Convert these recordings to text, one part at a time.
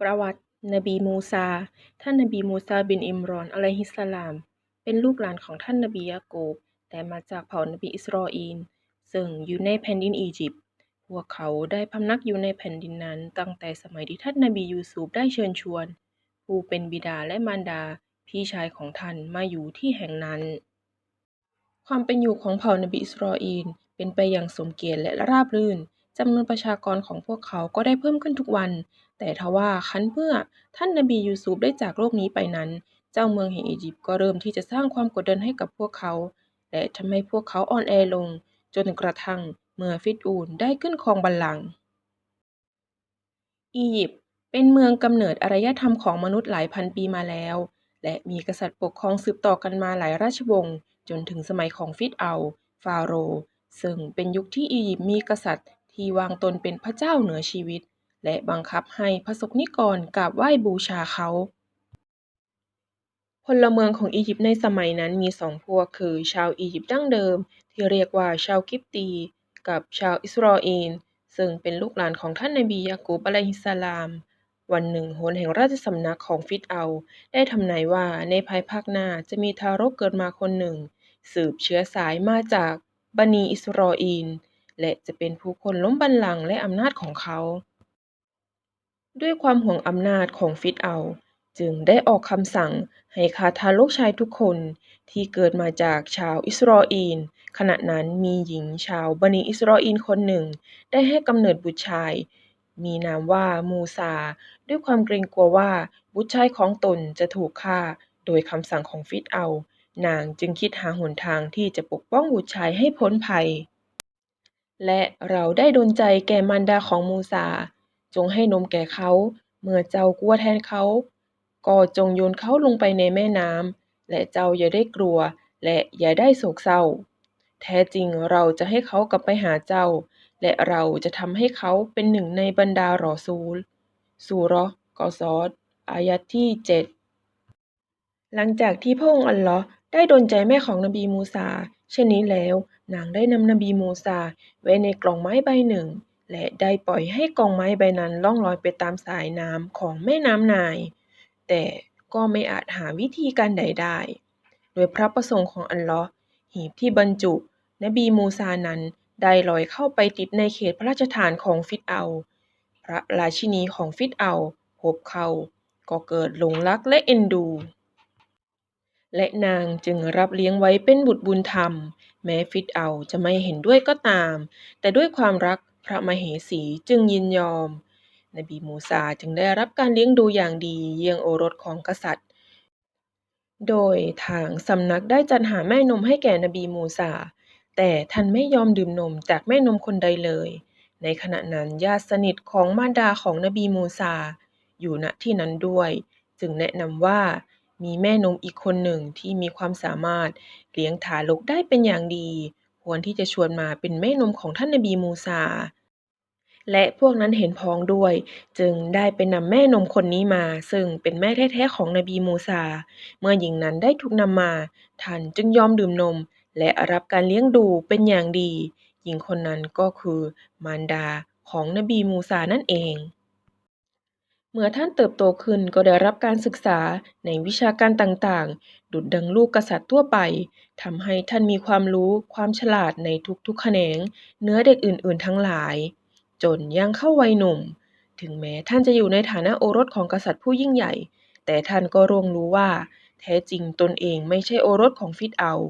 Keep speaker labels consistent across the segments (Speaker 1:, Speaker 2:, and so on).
Speaker 1: ประวัตินบีมูซา ท่านนบีมูซาบินอิมรอนอะลัยฮิสสลาม เป็นลูกหลานของท่านนบียะโกบ แต่มาจากเผ่านบีอิสรออีลซึ่งอยู่ในแผ่นดินอียิปต์ พวกเขาได้พำนักอยู่ในแผ่นดินนั้น ตั้งแต่สมัยที่ท่านนบียูซุฟได้เชิญชวน ผู้เป็นบิดาและมารดา พี่ชายของท่านมาอยู่ที่แห่งนั้น ความเป็นอยู่ของเผ่านบีอิสรออีลเป็นไปอย่างสมเกียรติและราบรื่น จำนวนประชากรของพวกเขาก็ได้เพิ่มขึ้นทุกวัน แต่ทว่าคันเมื่อท่านนบียูซุฟได้จากโลกนี้ไปนั้น เจ้าเมืองแห่งอียิปต์ก็เริ่มที่จะสร้างความกดดันให้กับพวกเขา และทำให้พวกเขาอ่อนแอลง จนกระทั่งเมื่อฟิรอูนได้ขึ้นครองบัลลังก์อียิปต์เป็นเมืองกำเนิดอารยธรรมของมนุษย์หลายพันปีมาแล้ว และมีกษัตริย์ปกครองสืบต่อกันมาหลายราชวงศ์จนถึงสมัยของฟิรเอาน์ฟาโรห์ซึ่งเป็นยุคที่อียิปต์มีกษัตริย์ ที่วางตนเป็นพระเจ้าเหนือชีวิต และบังคับให้ประสบนิกรกราบไหว้บูชาเขา พลเมืองของอียิปต์ในสมัยนั้นมีสองพวกคือชาวอียิปต์ดั้งเดิม ที่เรียกว่าชาวกิบตี กับชาวอิสรออีลซึ่งเป็นลูกหลานของท่านนบียะกูบอะลัยฮิสลาม วันหนึ่งโหรแห่งราชสำนักของฟิรเอา ได้ทำนายว่าในภายภาคหน้าจะมีทารกเกิดมาคนหนึ่ง สืบเชื้อสายมาจากบันีอิสรออีล และจะเป็นผู้คนล้มบัลลังก์และอำนาจของเขา ด้วยความหวงอำนาจของฟิรเอา จึงได้ออกคำสั่งให้ฆ่าทารกชายทุกคนที่เกิดมาจากชาวอิสรออีลขณะนั้นมีหญิงชาวบันีอิสรออีลคนหนึ่ง ได้ให้กำเนิดบุตรชาย มีนามว่ามูซา ด้วยความเกรงกลัวว่าบุตรชายของตนจะถูกฆ่า โดยคำสั่งของฟิรเอา นางจึงคิดหาหนทางที่จะปกป้องบุตรชายให้พ้นภัย และเราได้ดลใจแก่มารดาของมูซา จงให้นมแก่เขา เมื่อเจ้ากลัวแทนเขา ก็จงโยนเขาลงไปในแม่น้ำ และเจ้าอย่าได้กลัว และอย่าได้โศกเศร้า แท้จริงเราจะให้เขากลับไปหาเจ้า และเราจะทำให้เขาเป็นหนึ่งในบรรดารอซูลซูราะกอศอดอายะที่ 7 หลังจากที่พระองค์อัลลาะห์ ได้โดลใจแม่ของนบีมูซา เช่นนี้แล้ว นางได้นำนบีมูซา ไว้ในกล่องไม้ใบหนึ่ง และได้ปล่อยให้กล่องไม้ใบนั้นล่องลอยไปตามสายน้ำของแม่น้ำนล์แต่ก็ไม่อาจหาวิธีการใดได้ โดยพระประสงค์ของอัลลาะห์หีบที่บรรจุ นบีมูซานั้นได้ลอยเข้าไปติดในเขตพระราชฐานของฟิรเอา พระราชินีของฟิรเอาพบเขาก็เกิดหลงรักและเอ็นดู และนางจึงรับเลี้ยงไว้เป็นบุตรบุญธรรม แม้ฟิรเอาจะไม่เห็นด้วยก็ตาม แต่ด้วยความรักพระมเหสีจึงยินยอม นบีมูซาจึงได้รับการเลี้ยงดูอย่างดีเยี่ยงโอรสของกษัตริย์ โดยทางสำนักได้จัดหาแม่นมให้แก่นบีมูซา แต่ท่านไม่ยอมดื่มนมจากแม่นมคนใดเลย ในขณะนั้นญาติสนิทของมารดาของนบีมูซา อยู่ณที่นั้นด้วย จึงแนะนำว่า มีแม่นมอีกคนหนึ่งที่มีความสามารถเลี้ยงทารกได้เป็นอย่างดี ควรที่จะชวนมาเป็นแม่นมของท่านนบีมูซา และพวกนั้นเห็นพ้องด้วย จึงได้ไปนำแม่นมคนนี้มา ซึ่งเป็นแม่แท้ๆของนบีมูซา เมื่อหญิงนั้นได้ถูกนำมา ท่านจึงยอมดื่มนม และรับการเลี้ยงดูเป็นอย่างดี หญิงคนนั้นก็คือมารดาของนบีมูซานั่นเอง เมื่อท่านเติบโตขึ้นก็ได้รับการศึกษาในวิชาการต่าง ๆ ดุจดังลูกกษัตริย์ทั่วไป ทำให้ท่านมีความรู้ความฉลาดในทุก ๆ แขนงเหนือเด็กอื่น ๆ ทั้งหลาย จนย่างเข้าวัยหนุ่ม ถึงแม้ท่านจะอยู่ในฐานะโอรสของกษัตริย์ผู้ยิ่งใหญ่ แต่ท่านก็ร่วงรู้ว่า แท้จริงตนเองไม่ใช่โอรสของฟิรเอาน์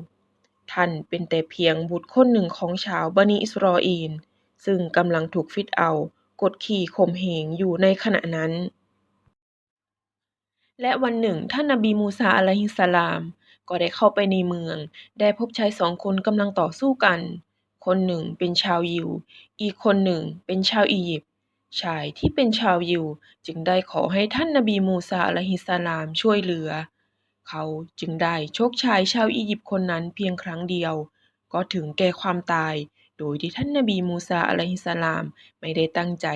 Speaker 1: ท่านเป็นแต่เพียงบุตรคนหนึ่งของชาวบันีอิสรออีลซึ่งกำลังถูกฟิรเอาน์ กดขี่ข่มเหงอยู่ในขณะนั้น และวันหนึ่ง ท่านนบีมูซาอะลัยฮิสสลาม ก็ได้เข้าไปในเมือง ได้พบชายสองคนกำลังต่อสู้กัน คนหนึ่งเป็นชาวยิว อีกคนหนึ่งเป็นชาวอียิปต์ชายที่เป็นชาวยิวจึงได้ขอให้ท่านนบีมูซาอะลัยฮิสสลามช่วยเหลือ เขาจึงได้ชกชายชาวอียิปต์คนนั้นเพียงครั้งเดียว ก็ถึงแก่ความตาย โดยที่ท่านนบีมูซาอะลัยฮิสสลามไม่ได้ตั้งใจ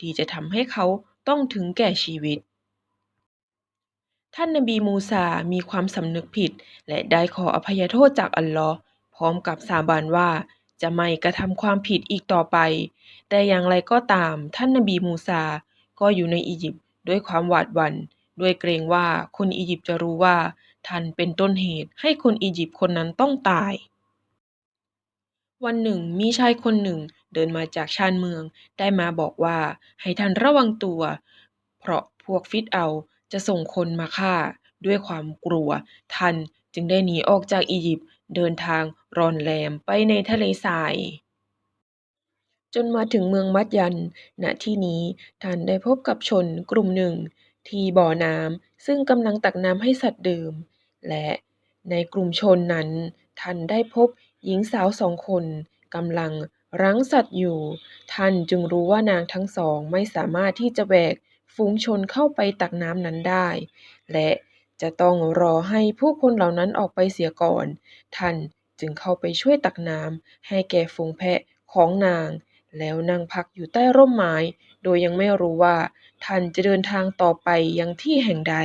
Speaker 1: ที่จะทำให้เขาต้องถึงแก่ชีวิต ท่านนบีมูซา มีความสำนึกผิด และได้ขออภัยโทษจากอัลลาะห์พร้อมกับสาบานว่าจะไม่กระทำความผิดอีกต่อไป แต่อย่างไรก็ตาม ท่านนบีมูซา ก็อยู่ในอียิปต์ด้วยความหวาดหวั่น ด้วยเกรงว่าคนอียิปต์จะรู้ว่าท่านเป็นต้นเหตุให้คนอียิปต์คนนั้นต้องตาย วันหนึ่งมีชายคนหนึ่งเดินมาจากชานเมือง ได้มาบอกว่าให้ท่านระวังตัว เพราะพวกฟิรเอาน์จะส่งคนมาฆ่า ด้วยความกลัว ท่านจึงได้หนีออกจากอียิปต์เดินทางร่อนแล่นไปในทะเลทราย จนมาถึงเมืองมัดยัน ณ ที่นี้ท่านได้พบกับชนกลุ่มหนึ่ง ที่บ่อน้ำซึ่งกำลังตักน้ำให้สัตว์ดื่ม และในกลุ่มชนนั้นท่านได้พบ หญิงสาวสองคนกำลังรั้งสัตว์อยู่ ท่านจึงรู้ว่านางทั้งสองไม่สามารถที่จะแบกฝูงชนเข้าไปตักน้ำนั้นได้ และจะต้องรอให้ผู้คนเหล่านั้นออกไปเสียก่อน ท่านจึงเข้าไปช่วยตักน้ำให้แก่ฝูงแพะของนาง แล้วนั่งพักอยู่ใต้ร่มไม้ โดยยังไม่รู้ว่าท่านจะเดินทางต่อไปยังที่แห่งใด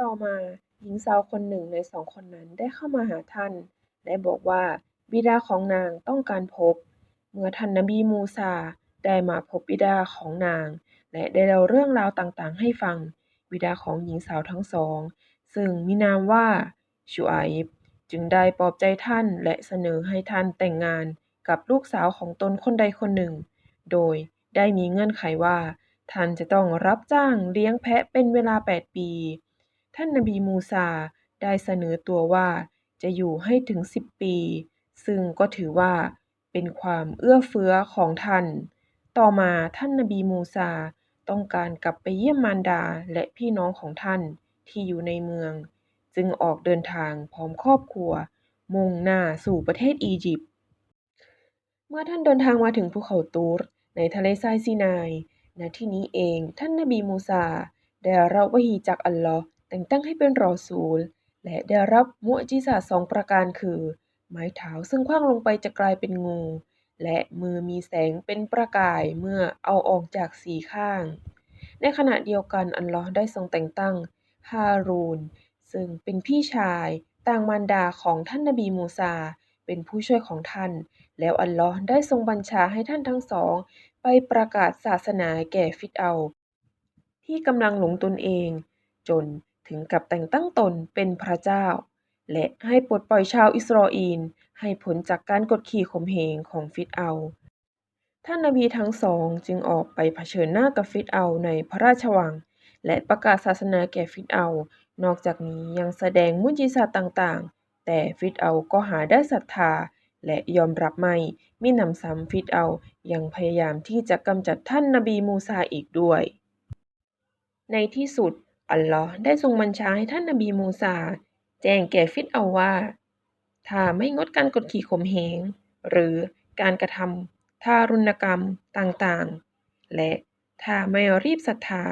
Speaker 1: ต่อมา หญิงสาวคนหนึ่งในสองคนนั้นได้เข้ามาหาท่าน และบอกว่าบิดาของนางต้องการพบ เมื่อท่านนบีมูซาได้มาพบบิดาของนาง และได้เล่าเรื่องราวต่างๆ ให้ฟัง บิดาของหญิงสาวทั้งสอง ซึ่งมีนามว่าชูอาอิบจึงได้ปลอบใจท่านและเสนอให้ท่านแต่งงานกับลูกสาวของตนคนใดคนหนึ่ง โดยได้มีเงื่อนไขว่า ท่านจะต้องรับจ้างเลี้ยงแพะเป็นเวลา 8 ปี ท่านนบีมูซาได้เสนอตัวว่าจะอยู่ให้ถึง10ปี ซึ่งก็ถือว่าเป็นความเอื้อเฟื้อของท่าน ต่อมาท่านนบีมูซาต้องการกลับไปเยี่ยมมารดาและพี่น้องของท่านที่อยู่ในเมือง จึงออกเดินทางพร้อมครอบครัว มุ่งหน้าสู่ประเทศอียิปต์เมื่อท่านเดินทางมาถึงภูเขาตูรในทะเลทรายซีนายณที่นี้เองท่านนบีมูซาได้รับวะฮีจากอัลลอฮ์ แต่งตั้งให้เป็นรอซูล และได้รับมุอ์ญิซาสองประการคือ ไม้เท้าซึ่งขว้างลงไปจะกลายเป็นงู และมือมีแสงเป็นประกายเมื่อเอาออกจากสีข้าง ในขณะเดียวกันอัลลอฮ์ได้ทรงแต่งตั้งฮารูน ซึ่งเป็นพี่ชายต่างมารดาของท่านนบีมูซา เป็นผู้ช่วยของท่าน แล้วอัลลอฮ์ได้ทรงบัญชาให้ท่านทั้งสอง ไปประกาศศาสนาแก่ฟิรเอา ที่กำลังหลงตนเอง จน ถึงกับแต่งตั้งตนเป็นพระเจ้า และให้ปลดปล่อยชาวอิสราเอลให้พ้นจากการกดขี่ข่มเหงของฟิรเอา ท่านนบีทั้งสองจึงออกไปเผชิญหน้ากับฟิรเอาในพระราชวัง และประกาศศาสนาแก่ฟิรเอา นอกจากนี้ยังแสดงมุญิซาตต่างๆ แต่ฟิรเอาก็หาได้ศรัทธาและยอมรับไม่มิหนำซ้ำฟิรเอา ยังพยายามที่จะกำจัดท่านนบีมูซาอีกด้วย ในที่สุด อัลลอฮ์ได้ทรงบัญชาให้ท่านนบีมูซา แจ้งแก่ฟิรเอาว่า ถ้าไม่งดการกดขี่ข่มเหง หรือการกระทำทารุณกรรมต่างๆ และถ้าไม่รีบศรัทธา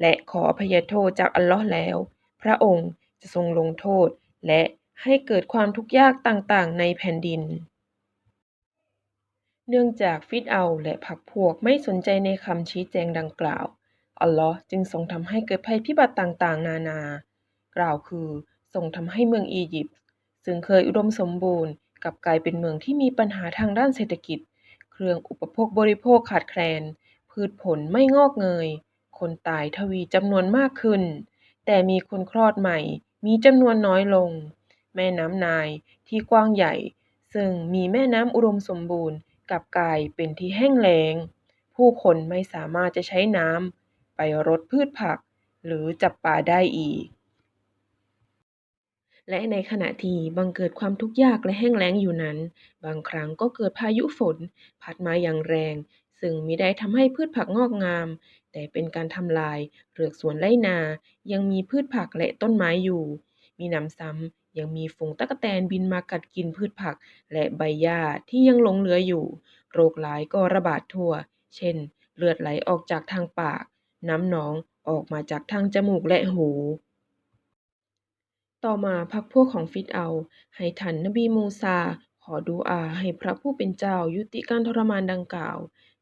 Speaker 1: และขออภัยโทษจากอัลลอฮ์แล้ว พระองค์จะทรงลงโทษ และให้เกิดความทุกข์ยากต่างๆ ในแผ่นดิน เนื่องจากฟิรเอาและพรรคพวกไม่สนใจในคำชี้แจงดังกล่าว อัลลอฮ์จึงทรงทำให้เกิดภัยพิบัติต่างๆ นานา กล่าวคือทรงทำให้เมืองอียิปต์ซึ่งเคยอุดมสมบูรณ์กลับกลายเป็นเมืองที่มีปัญหาทางด้านเศรษฐกิจ เครื่องอุปโภคบริโภคขาดแคลน พืชผลไม่งอกเงย คนตายทวีจำนวนมากขึ้น แต่มีคนคลอดใหม่มีจำนวนน้อยลง แม่น้ำนล์ที่กว้างใหญ่ ซึ่งมีแม่น้ำอุดมสมบูรณ์กลับกลายเป็นที่แห้งแล้ง ผู้คนไม่สามารถจะใช้น้ำ ไปรดพืชผัก หรือจับปลาได้อีก และในขณะที่บังเกิดความทุกข์ยากและแห้งแล้งอยู่นั้น บางครั้งก็เกิดพายุฝน พัดมาอย่างแรง ซึ่งมิได้ทำให้พืชผักงอกงาม แต่เป็นการทำลายเรือกสวนไร่นา ยังมีพืชผักและต้นไม้อยู่ มีหนำซ้ำยังมีฝูงตั๊กแตนบินมากัดกินพืชผัก และใบหญ้าที่ยังหลงเหลืออยู่ โรคร้ายก็ระบาดทั่ว เช่น เลือดไหลออกจากทางปาก น้ำหนองออกมาจากทางจมูกและหู ต่อมาพรรคพวกของฟิรเอา ให้ท่านนบีมูซา ขอดุอาให้พระผู้เป็นเจ้ายุติการทรมานดังกล่าว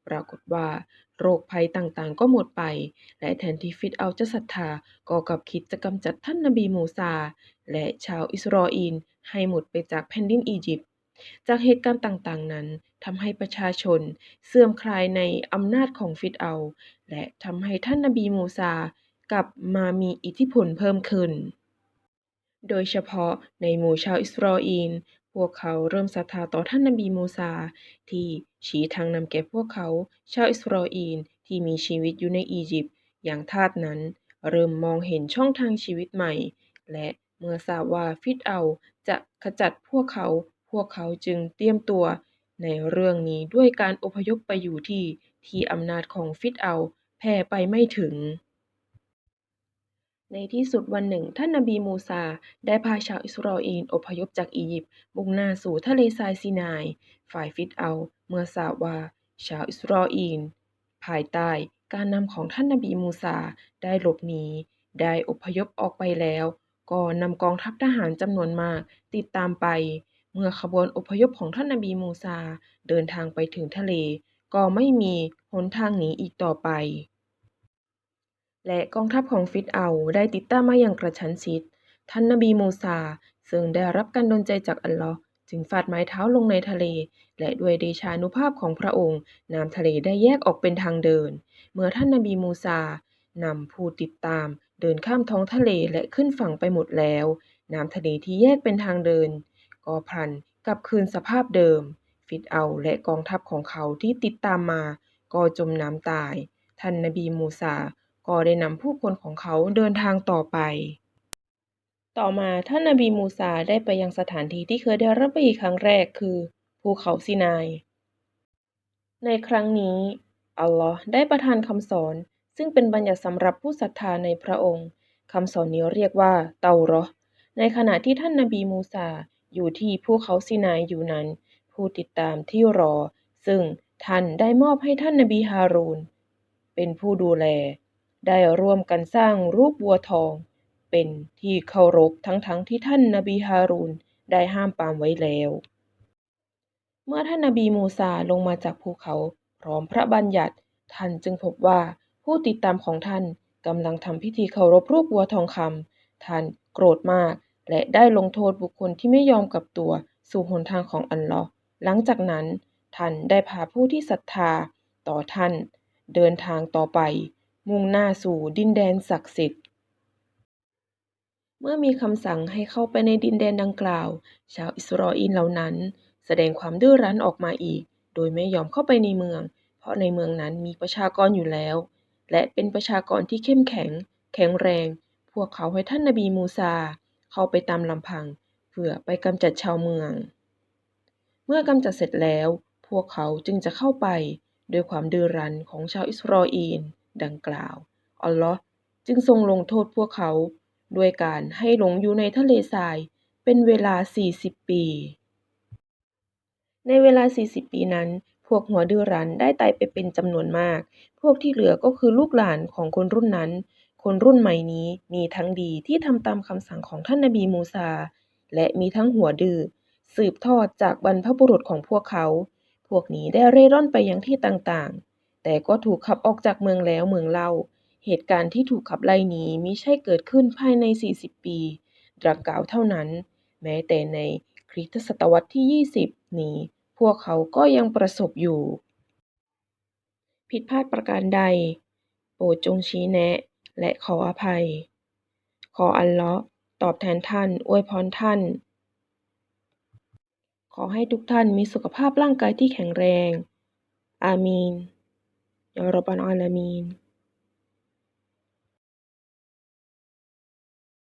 Speaker 1: ปรากฏว่า โรคภัยต่างๆ ก็หมดไป และแทนที่ฟิรเอาจะศรัทธาก็กลับคิดจะกำจัดท่านนบีมูซา และชาวอิสราเอลให้หมดไปจากแผ่นดินอียิปต์ จากเหตุการณ์ต่างๆ นั้นทำให้ประชาชนเสื่อมคลายในอำนาจของฟิรเอา และทำให้ท่านนบีมูซากลับมามีอิทธิพลเพิ่มขึ้น โดยเฉพาะในหมู่ชาวอิสราเอลพวกเขาเริ่มศรัทธาต่อท่านนบีมูซา ที่ชี้ทางนำแก่พวกเขา ชาวอิสราเอลที่มีชีวิตอยู่ในอียิปต์อย่างทาสนั้น เริ่มมองเห็นช่องทางชีวิตใหม่ และเมื่อทราบว่าฟิรเอาจะขจัดพวกเขา วกเขาจึงเตรียมตัวในเรื่องนี้ด้วยการอพยพไปอยู่ที่ที่อำนาจของฟิรเอาแผ่ไปไม่ถึง ในที่สุดวันหนึ่ง ท่านนบีมูซา ได้พาชาวอิสราเอลอพยพจากอียิปต์มุ่งหน้าสู่ทะเลทรายซีนาย ฝ่ายฟิรเอาเมื่อทราบว่า ชาวอิสราเอลภายใต้การนำของท่านนบีมูซาได้หลบหนีได้อพยพออกไปแล้ว ก็นำกองทัพทหารจำนวนมากติดตามไป เมื่อขบวนอพยพของท่านนบีมูซาเดินทางไปถึงทะเล ก็ไม่มีหนทางหนีอีกต่อไป และกองทัพของฟิรเอาได้ติดตามมาอย่างกระชั้นชิด ท่านนบีมูซาซึ่งได้รับการดลใจจากอัลลอฮ์จึงฟาดไม้เท้าลงในทะเล และด้วยเดชานุภาพของพระองค์น้ำทะเลได้แยกออกเป็นทางเดิน เมื่อท่านนบีมูซานำผู้ติดตาม เดินข้ามท้องทะเลและขึ้นฝั่งไปหมดแล้ว น้ำทะเลที่แยกเป็นทางเดิน ก็พลันกลับคืนสภาพเดิม ฟิรเอาและกองทัพของเขาที่ติดตามมาก็จมน้ำตาย ท่านนบีมูซาก็ได้นำผู้คนของเขาเดินทางต่อไป ต่อมาท่านนบีมูซาได้ไปยังสถานที่ที่เคยได้รับไปอีกครั้งแรกคือภูเขาซีนาย ในครั้งนี้ อัลลอฮ์ได้ประทานคำสอน ซึ่งเป็นบัญญัติสำหรับผู้ศรัทธาในพระองค์คำสอนนี้เรียกว่าเตาราะห์ในขณะที่ท่านนบีมูซา อยู่ที่ภูเขาซีนายอยู่นั้น ผู้ติดตามที่รอ ซึ่งท่านได้มอบให้ท่านนบีฮารูน เป็นผู้ดูแล ได้ร่วมกันสร้างรูปวัวทอง เป็นที่เคารพทั้งๆทที่ท่านนบีฮารูนได้ห้ามปามไว้แล้ว เมื่อท่านนบีมูซาลงมาจากภูเขาพร้อมพระบัญญัติ ท่านจึงพบว่าผู้ติดตามของท่านกำลังทำพิธีเคารพรูปวัวทองคำท่านโกรธมาก และได้ลงโทษบุคคลที่ไม่ยอมกลับตัวสู่หนทางของอัลลอฮ์หลังจากนั้น ท่านได้พาผู้ที่ศรัทธาต่อท่าน เดินทางต่อไป มุ่งหน้าสู่ดินแดนศักดิ์สิทธิ์ เมื่อมีคำสั่งให้เข้าไปในดินแดนดังกล่าว ชาวอิสราเอลเหล่านั้น แสดงความดื้อรั้นออกมาอีก โดยไม่ยอมเข้าไปในเมือง เพราะในเมืองนั้นมีประชากรอยู่แล้ว และเป็นประชากรที่เข้มแข็ง แข็งแรง พวกเขาให้ท่านนบีมูซา เข้าไปตามลำพัง เพื่อไปกำจัดชาวเมือง เมื่อกำจัดเสร็จแล้ว พวกเขาจึงจะเข้าไปด้วยความดื้อรั้นของชาวอิสราเอลดังกล่าว อัลลอฮ์จึงทรงลงโทษพวกเขา ด้วยการให้หลงอยู่ในทะเลทรายเป็นเวลา 40 ปี ในเวลา 40 ปีนั้น พวกหัวดื้อรั้นได้ตายไปเป็นจำนวนมาก พวกที่เหลือก็คือลูกหลานของคนรุ่นนั้น คนรุ่นใหม่นี้มีทั้งดีที่ทำตามคำสั่งของท่านนบีมูซา และมีทั้งหัวดื้อสืบทอดจากบรรพบุรุษของพวกเขา พวกนี้ได้เร่ร่อนไปยังที่ต่างๆ แต่ก็ถูกขับออกจากเมืองแล้วเมืองเล่า เหตุการณ์ที่ถูกขับไล่นี้มิใช่เกิดขึ้นภายใน 40 ปีดังกล่าวเท่านั้น แม้แต่ในคริสตศตวรรษที่ 20 นี้ พวกเขาก็ยังประสบอยู่ ผิดพลาดประการใด โปรดจงชี้แนะ และขออภัย ขออัลเลาะห์ตอบแทนท่าน อวยพรท่าน ขอให้ทุกท่านมีสุขภาพร่างกายที่แข็งแรง อามีน ยารบบันอาลามีน